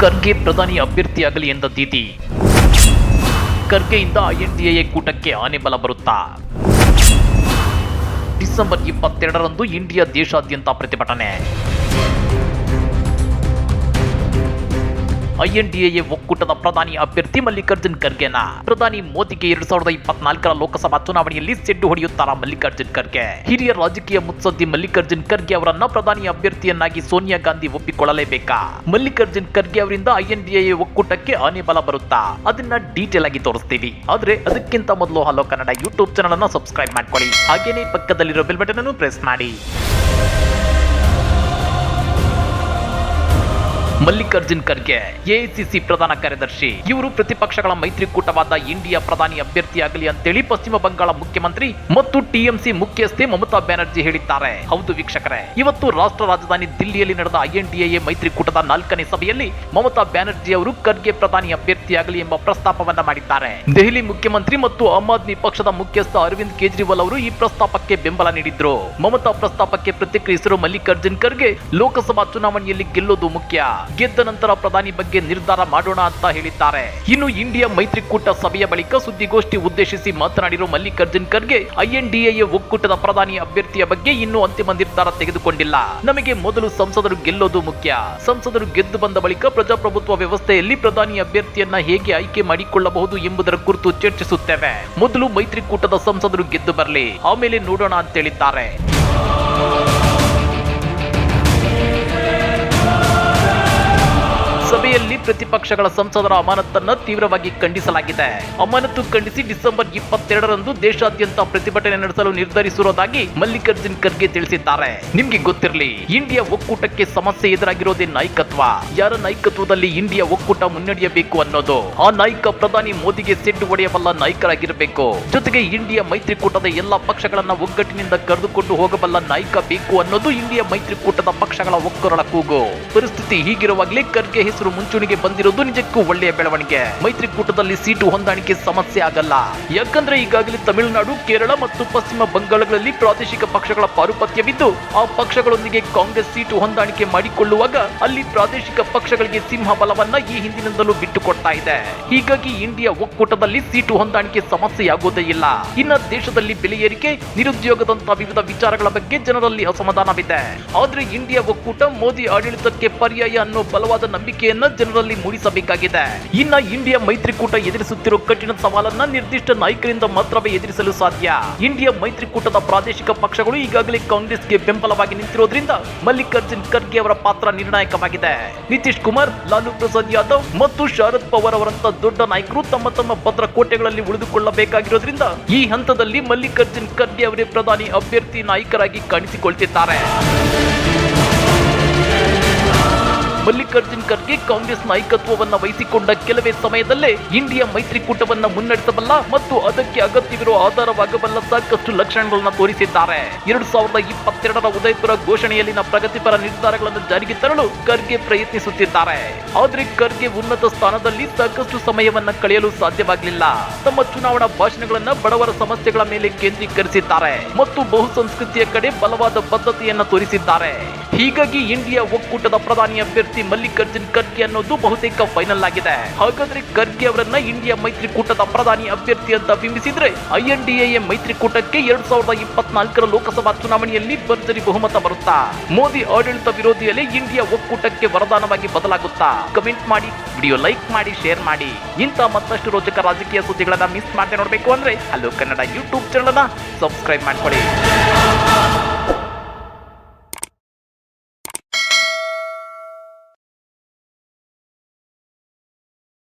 ಖರ್ಗೆ ಪ್ರಧಾನಿ ಅಭ್ಯರ್ಥಿಯಾಗಲಿ ಎಂದ ದೀದಿ. ಖರ್ಗೆಯಿಂದ ಐಎನ್ಡಿಎ ಕೂಟಕ್ಕೆ ಆನೆ ಬಲ ಬರುತ್ತಾ? ಡಿಸೆಂಬರ್ ಇಪ್ಪತ್ತೆರಡರಂದು ಇಂಡಿಯಾ ದೇಶಾದ್ಯಂತ ಪ್ರತಿಭಟನೆ. ಐಎನ್ಡಿಎ ಒಕ್ಕೂಟದ ಪ್ರಧಾನಿ ಅಭ್ಯರ್ಥಿ ಮಲ್ಲಿಕಾರ್ಜುನ್ ಖರ್ಗೆನ ಪ್ರಧಾನಿ ಮೋದಿಗೆ ಎರಡ್ ಸಾವಿರದ ಇಪ್ಪತ್ನಾಲ್ಕರ ಲೋಕಸಭಾ ಚುನಾವಣೆಯಲ್ಲಿ ಸೆಡ್ಡು ಹೊಡೆಯುತ್ತಾರ ಮಲ್ಲಿಕಾರ್ಜುನ್ ಖರ್ಗೆ? ಹಿರಿಯ ರಾಜಕೀಯ ಮುತ್ಸದ್ದಿ ಮಲ್ಲಿಕಾರ್ಜುನ್ ಖರ್ಗೆ ಅವರನ್ನ ಪ್ರಧಾನಿ ಅಭ್ಯರ್ಥಿಯನ್ನಾಗಿ ಸೋನಿಯಾ ಗಾಂಧಿ ಒಪ್ಪಿಕೊಳ್ಳಲೇಬೇಕಾ? ಮಲ್ಲಿಕಾರ್ಜುನ್ ಖರ್ಗೆ ಅವರಿಂದ ಐಎನ್ಡಿಎ ಒಕ್ಕೂಟಕ್ಕೆ ಆನೆ ಬಲ ಬರುತ್ತಾ? ಅದನ್ನ ಡೀಟೇಲ್ ಆಗಿ ತೋರಿಸ್ತೀವಿ. ಆದ್ರೆ ಅದಕ್ಕಿಂತ ಮೊದಲು ಹಲೋ ಕನ್ನಡ ಯೂಟ್ಯೂಬ್ ಚಾನಲ್ ಅನ್ನ ಸಬ್ಸ್ಕ್ರೈಬ್ ಮಾಡ್ಕೊಳ್ಳಿ. ಹಾಗೇನೆ ಪಕ್ಕದಲ್ಲಿರೋ ಬೆಲ್ ಬಟನ್ ಅನ್ನು ಪ್ರೆಸ್ ಮಾಡಿ. ಮಲ್ಲಿಕಾರ್ಜುನ್ ಖರ್ಗೆ ಎಐಸಿಸಿ ಪ್ರಧಾನ ಕಾರ್ಯದರ್ಶಿ. ಇವರು ಪ್ರತಿಪಕ್ಷಗಳ ಮೈತ್ರಿಕೂಟವಾದ ಇಂಡಿಯಾ ಪ್ರಧಾನಿ ಅಭ್ಯರ್ಥಿಯಾಗಲಿ ಅಂತೇಳಿ ಪಶ್ಚಿಮ ಬಂಗಾಳ ಮುಖ್ಯಮಂತ್ರಿ ಮತ್ತು ಟಿಎಂಸಿ ಮುಖ್ಯಸ್ಥೆ ಮಮತಾ ಬ್ಯಾನರ್ಜಿ ಹೇಳಿದ್ದಾರೆ. ಹೌದು ವೀಕ್ಷಕರೇ, ಇವತ್ತು ರಾಷ್ಟ್ರ ರಾಜಧಾನಿ ದಿಲ್ಲಿಯಲ್ಲಿ ನಡೆದ ಐಎನ್ಡಿಎ ಮೈತ್ರಿಕೂಟದ ನಾಲ್ಕನೇ ಸಭೆಯಲ್ಲಿ ಮಮತಾ ಬ್ಯಾನರ್ಜಿ ಅವರು ಖರ್ಗೆ ಪ್ರಧಾನಿ ಅಭ್ಯರ್ಥಿಯಾಗಲಿ ಎಂಬ ಪ್ರಸ್ತಾಪವನ್ನ ಮಾಡಿದ್ದಾರೆ. ದೆಹಲಿ ಮುಖ್ಯಮಂತ್ರಿ ಮತ್ತು ಆಮ್ ಆದ್ಮಿ ಪಕ್ಷದ ಮುಖ್ಯಸ್ಥ ಅರವಿಂದ್ ಕೇಜ್ರಿವಾಲ್ ಅವರು ಈ ಪ್ರಸ್ತಾಪಕ್ಕೆ ಬೆಂಬಲ ನೀಡಿದ್ರು. ಮಮತಾ ಪ್ರಸ್ತಾಪಕ್ಕೆ ಪ್ರತಿಕ್ರಿಯಿಸಿರುವ ಮಲ್ಲಿಕಾರ್ಜುನ್ ಖರ್ಗೆ, ಲೋಕಸಭಾ ಚುನಾವಣೆಯಲ್ಲಿ ಗೆಲ್ಲೋದು ಮುಖ್ಯ. ಗೆದ್ದ ನಂತರ ಪ್ರಧಾನಿ ಬಗ್ಗೆ ನಿರ್ಧಾರ ಮಾಡೋಣ ಅಂತ ಹೇಳಿದ್ದಾರೆ. ಇನ್ನು ಇಂಡಿಯಾ ಮೈತ್ರಿಕೂಟ ಸಭೆಯ ಬಳಿಕ ಸುದ್ದಿಗೋಷ್ಠಿ ಉದ್ದೇಶಿಸಿ ಮಾತನಾಡಿರುವ ಮಲ್ಲಿಕಾರ್ಜುನ್ ಖರ್ಗೆ ಐಎನ್ಡಿಎ ಒಕ್ಕೂಟದ ಪ್ರಧಾನಿ ಅಭ್ಯರ್ಥಿಯ ಬಗ್ಗೆ ಇನ್ನೂ ಅಂತಿಮ ನಿರ್ಧಾರ ತೆಗೆದುಕೊಂಡಿಲ್ಲ. ನಮಗೆ ಮೊದಲು ಸಂಸದರು ಗೆಲ್ಲೋದು ಮುಖ್ಯ. ಸಂಸದರು ಗೆದ್ದು ಬಂದ ಬಳಿಕ ಪ್ರಜಾಪ್ರಭುತ್ವ ವ್ಯವಸ್ಥೆಯಲ್ಲಿ ಪ್ರಧಾನಿ ಅಭ್ಯರ್ಥಿಯನ್ನ ಹೇಗೆ ಆಯ್ಕೆ ಮಾಡಿಕೊಳ್ಳಬಹುದು ಎಂಬುದರ ಕುರಿತು ಚರ್ಚಿಸುತ್ತೇವೆ. ಮೊದಲು ಮೈತ್ರಿಕೂಟದ ಸಂಸದರು ಗೆದ್ದು ಬರಲಿ. ಆಮೇಲೆ ನೋಡೋಣ ಅಂತ ಹೇಳಿದ್ದಾರೆ. ಸಭೆಯಲ್ಲಿ ಪ್ರತಿಪಕ್ಷಗಳ ಸಂಸದರ ಅಮಾನತನ್ನ ತೀವ್ರವಾಗಿ ಖಂಡಿಸಲಾಗಿದೆ. ಅಮಾನತು ಖಂಡಿಸಿ ಡಿಸೆಂಬರ್ ಇಪ್ಪತ್ತೆರಡರಂದು ದೇಶಾದ್ಯಂತ ಪ್ರತಿಭಟನೆ ನಡೆಸಲು ನಿರ್ಧರಿಸಿರುವುದಾಗಿ ಮಲ್ಲಿಕಾರ್ಜುನ್ ಖರ್ಗೆ ತಿಳಿಸಿದ್ದಾರೆ. ನಿಮ್ಗೆ ಗೊತ್ತಿರಲಿ, ಇಂಡಿಯಾ ಒಕ್ಕೂಟಕ್ಕೆ ಸಮಸ್ಯೆ ಎದುರಾಗಿರೋದೇ ನಾಯಕತ್ವ. ಯಾರ ನಾಯಕತ್ವದಲ್ಲಿ ಇಂಡಿಯಾ ಒಕ್ಕೂಟ ಮುನ್ನಡೆಯಬೇಕು ಅನ್ನೋದು? ಆ ನಾಯಕ ಪ್ರಧಾನಿ ಮೋದಿಗೆ ಸೆಡ್ಡು ಹೊಡೆಯಬಲ್ಲ ನಾಯಕರಾಗಿರಬೇಕು. ಜೊತೆಗೆ ಇಂಡಿಯಾ ಮೈತ್ರಿಕೂಟದ ಎಲ್ಲಾ ಪಕ್ಷಗಳನ್ನ ಒಗ್ಗಟ್ಟಿನಿಂದ ಕರೆದುಕೊಂಡು ಹೋಗಬಲ್ಲ ನಾಯಕ ಬೇಕು ಅನ್ನೋದು ಇಂಡಿಯಾ ಮೈತ್ರಿಕೂಟದ ಪಕ್ಷಗಳ ಒಕ್ಕರಳ ಕೂಗು. ಪರಿಸ್ಥಿತಿ ಹೀಗಿರುವಾಗಲೇ ಖರ್ಗೆ ಹೆಸರು ಮುಂಚೂಣಿಗೆ ಬಂದಿರೋದು ನಿಜಕ್ಕೂ ಒಳ್ಳೆಯ ಬೆಳವಣಿಗೆ. ಮೈತ್ರಿಕೂಟದಲ್ಲಿ ಸೀಟು ಹೊಂದಾಣಿಕೆ ಸಮಸ್ಯೆ ಆಗಲ್ಲ. ಯಾಕಂದ್ರೆ ಈಗಾಗಲೇ ತಮಿಳುನಾಡು, ಕೇರಳ ಮತ್ತು ಪಶ್ಚಿಮ ಬಂಗಾಳಗಳಲ್ಲಿ ಪ್ರಾದೇಶಿಕ ಪಕ್ಷಗಳ ಪಾರುಪತ್ಯವಿದ್ದು, ಆ ಪಕ್ಷಗಳೊಂದಿಗೆ ಕಾಂಗ್ರೆಸ್ ಸೀಟು ಹೊಂದಾಣಿಕೆ ಮಾಡಿಕೊಳ್ಳುವಾಗ ಅಲ್ಲಿ ಪ್ರಾದೇಶಿಕ ಪಕ್ಷಗಳಿಗೆ ಸಿಂಹ ಬಲವನ್ನ ಈ ಹಿಂದಿನಿಂದಲೂ ಬಿಟ್ಟುಕೊಡ್ತಾ ಇದೆ. ಹೀಗಾಗಿ ಇಂಡಿಯಾ ಒಕ್ಕೂಟದಲ್ಲಿ ಸೀಟು ಹೊಂದಾಣಿಕೆ ಸಮಸ್ಯೆಯಾಗುವುದೇ ಇಲ್ಲ. ಇನ್ನ ದೇಶದಲ್ಲಿ ಬೆಲೆ ಏರಿಕೆ ನಿರುದ್ಯೋಗದಂತಹ ವಿವಿಧ ವಿಚಾರಗಳ ಬಗ್ಗೆ ಜನರಲ್ಲಿ ಅಸಮಾಧಾನವಿದೆ. ಆದ್ರೆ ಇಂಡಿಯಾ ಒಕ್ಕೂಟ ಮೋದಿ ಆಡಳಿತಕ್ಕೆ ಪರ್ಯಾಯ ಅನ್ನೋ ಬಲವಾದ ನಂಬಿಕೆಯನ್ನ ಜನರಲ್ಲಿ ಮೂಡಿಸಬೇಕಾಗಿದೆ. ಇನ್ನ ಇಂಡಿಯಾ ಮೈತ್ರಿಕೂಟ ಎದುರಿಸುತ್ತಿರುವ ಕಠಿಣ ಸವಾಲನ್ನ ನಿರ್ದಿಷ್ಟ ನಾಯಕರಿಂದ ಮಾತ್ರವೇ ಎದುರಿಸಲು ಸಾಧ್ಯ. ಇಂಡಿಯಾ ಮೈತ್ರಿಕೂಟದ ಪ್ರಾದೇಶಿಕ ಪಕ್ಷಗಳು ಈಗಾಗಲೇ ಕಾಂಗ್ರೆಸ್ಗೆ ಬೆಂಬಲವಾಗಿ ನಿಂತಿರೋದ್ರಿಂದ ಮಲ್ಲಿಕಾರ್ಜುನ್ ಖರ್ಗೆ ಅವರ ಪಾತ್ರ ನಿರ್ಣಾಯಕವಾಗಿದೆ. ನಿತೀಶ್ ಕುಮಾರ್, ಲಾಲು ಪ್ರಸಾದ್ ಯಾದವ್ ಮತ್ತು ಶರದ್ ಪವಾರ್ ಅವರಂತ ದೊಡ್ಡ ನಾಯಕರು ತಮ್ಮ ತಮ್ಮ ಭದ್ರ ಕೋಟೆಗಳಲ್ಲಿ ಉಳಿದುಕೊಳ್ಳಬೇಕಾಗಿರೋದ್ರಿಂದ ಈ ಹಂತದಲ್ಲಿ ಮಲ್ಲಿಕಾರ್ಜುನ್ ಖರ್ಗೆ ಅವರೇ ಪ್ರಧಾನಿ ಅಭ್ಯರ್ಥಿ ನಾಯಕರಾಗಿ ಕಾಣಿಸಿಕೊಳ್ತಿದ್ದಾರೆ. ಮಲ್ಲಿಕಾರ್ಜುನ್ ಖರ್ಗೆ ಕಾಂಗ್ರೆಸ್ ನಾಯಕತ್ವವನ್ನ ವಹಿಸಿಕೊಂಡ ಕೆಲವೇ ಸಮಯದಲ್ಲೇ ಇಂಡಿಯಾ ಮೈತ್ರಿಕೂಟವನ್ನ ಮುನ್ನಡೆಸಬಲ್ಲ ಮತ್ತು ಅದಕ್ಕೆ ಅಗತ್ಯವಿರುವ ಆಧಾರವಾಗಬಲ್ಲ ಸಾಕಷ್ಟು ಲಕ್ಷಣಗಳನ್ನು ತೋರಿಸಿದ್ದಾರೆ. ಎರಡು ಸಾವಿರದ ಇಪ್ಪತ್ತೆರಡರ ಉದಯಪುರ ಘೋಷಣೆಯಲ್ಲಿನ ಪ್ರಗತಿಪರ ನಿರ್ಧಾರಗಳನ್ನು ಜಾರಿಗೆ ತರಲು ಖರ್ಗೆ ಪ್ರಯತ್ನಿಸುತ್ತಿದ್ದಾರೆ. ಆದ್ರೆ ಖರ್ಗೆ ಉನ್ನತ ಸ್ಥಾನದಲ್ಲಿ ಸಾಕಷ್ಟು ಸಮಯವನ್ನ ಕಳೆಯಲು ಸಾಧ್ಯವಾಗಲಿಲ್ಲ. ತಮ್ಮ ಚುನಾವಣಾ ಭಾಷಣಗಳನ್ನ ಬಡವರ ಸಮಸ್ಯೆಗಳ ಮೇಲೆ ಕೇಂದ್ರೀಕರಿಸಿದ್ದಾರೆ ಮತ್ತು ಬಹುಸಂಸ್ಕೃತಿಯ ಕಡೆ ಬಲವಾದ ಬದ್ಧತೆಯನ್ನು ತೋರಿಸಿದ್ದಾರೆ. ಹೀಗಾಗಿ ಇಂಡಿಯಾ ಒಕ್ಕೂಟದ ಪ್ರಧಾನಿ ಅಭ್ಯರ್ಥಿ ಮಲ್ಲಿಕಾರ್ಜುನ್ ಖರ್ಗೆ ಅನ್ನೋದು ಬಹುತೇಕ ಫೈನಲ್ ಆಗಿದೆ. ಹಾಗಾದ್ರೆ ಖರ್ಗೆ ಅವರನ್ನ ಇಂಡಿಯಾ ಮೈತ್ರಿಕೂಟದ ಪ್ರಧಾನಿ ಅಭ್ಯರ್ಥಿ ಅಂತ ಬಿಂಬಿಸಿದ್ರೆ ಐಎನ್ಡಿಎ ಮೈತ್ರಿಕೂಟಕ್ಕೆ ಎರಡ್ ಸಾವಿರದ ಇಪ್ಪತ್ನಾಲ್ಕರ ಲೋಕಸಭಾ ಚುನಾವಣೆಯಲ್ಲಿ ಭರ್ಜರಿ ಬಹುಮತ ಬರುತ್ತಾ? ಮೋದಿ ಆಡಳಿತ ವಿರೋಧಿಯಲ್ಲಿ ಇಂಡಿಯಾ ಒಕ್ಕೂಟಕ್ಕೆ ವರದಾನವಾಗಿ ಬದಲಾಗುತ್ತಾ? ಕಮೆಂಟ್ ಮಾಡಿ ವಿಡಿಯೋ ಲೈಕ್ ಮಾಡಿ ಶೇರ್ ಮಾಡಿ. ಇಂಥ ಮತ್ತಷ್ಟು ರೋಚಕ ರಾಜಕೀಯ ಸುದ್ದಿಗಳನ್ನ ಮಿಸ್ ಮಾಡದೆ ನೋಡಬೇಕು ಅಂದ್ರೆ hello Kannada YouTube channel subscribe ಮಾಡ್ಕೊಳ್ಳಿ.